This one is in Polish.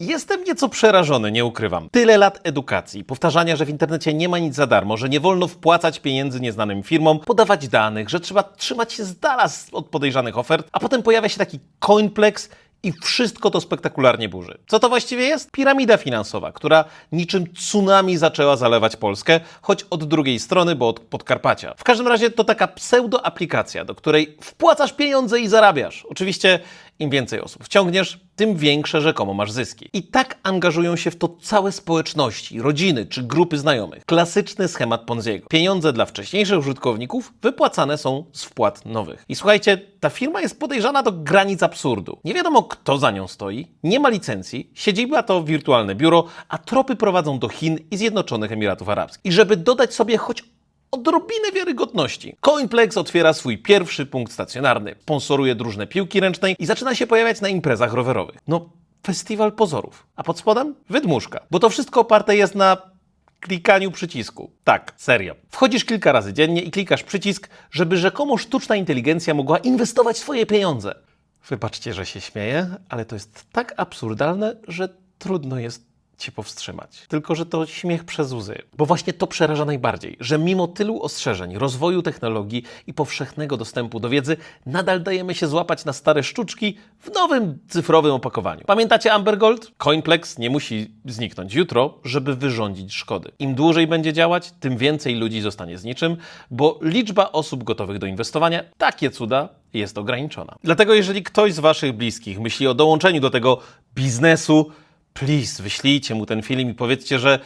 Jestem nieco przerażony, nie ukrywam. Tyle lat edukacji, powtarzania, że w internecie nie ma nic za darmo, że nie wolno wpłacać pieniędzy nieznanym firmom, podawać danych, że trzeba trzymać się z dala od podejrzanych ofert, a potem pojawia się taki coinplex i wszystko to spektakularnie burzy. Co to właściwie jest? Piramida finansowa, która niczym tsunami zaczęła zalewać Polskę, choć od drugiej strony, bo od Podkarpacia. W każdym razie to taka pseudo-aplikacja, do której wpłacasz pieniądze i zarabiasz. Oczywiście im więcej osób wciągniesz, tym większe rzekomo masz zyski. I tak angażują się w to całe społeczności, rodziny czy grupy znajomych. Klasyczny schemat Ponziego. Pieniądze dla wcześniejszych użytkowników wypłacane są z wpłat nowych. I słuchajcie, ta firma jest podejrzana do granic absurdu. Nie wiadomo, kto za nią stoi, nie ma licencji, siedziba to wirtualne biuro, a tropy prowadzą do Chin i Zjednoczonych Emiratów Arabskich. I żeby dodać sobie choć odrobinę wiarygodności. Coinplex otwiera swój pierwszy punkt stacjonarny, sponsoruje drużne piłki ręcznej i zaczyna się pojawiać na imprezach rowerowych. No, festiwal pozorów. A pod spodem wydmuszka. Bo to wszystko oparte jest na klikaniu przycisku. Tak, serio. Wchodzisz kilka razy dziennie i klikasz przycisk, żeby rzekomo sztuczna inteligencja mogła inwestować swoje pieniądze. Wybaczcie, że się śmieję, ale to jest tak absurdalne, że trudno jest cię powstrzymać. Tylko, że to śmiech przez łzy. Bo właśnie to przeraża najbardziej, że mimo tylu ostrzeżeń, rozwoju technologii i powszechnego dostępu do wiedzy, nadal dajemy się złapać na stare sztuczki w nowym cyfrowym opakowaniu. Pamiętacie Amber Gold? Coinplex nie musi zniknąć jutro, żeby wyrządzić szkody. Im dłużej będzie działać, tym więcej ludzi zostanie z niczym, bo liczba osób gotowych do inwestowania, takie cuda, jest ograniczona. Dlatego jeżeli ktoś z Waszych bliskich myśli o dołączeniu do tego biznesu, please, wyślijcie mu ten film i powiedzcie, że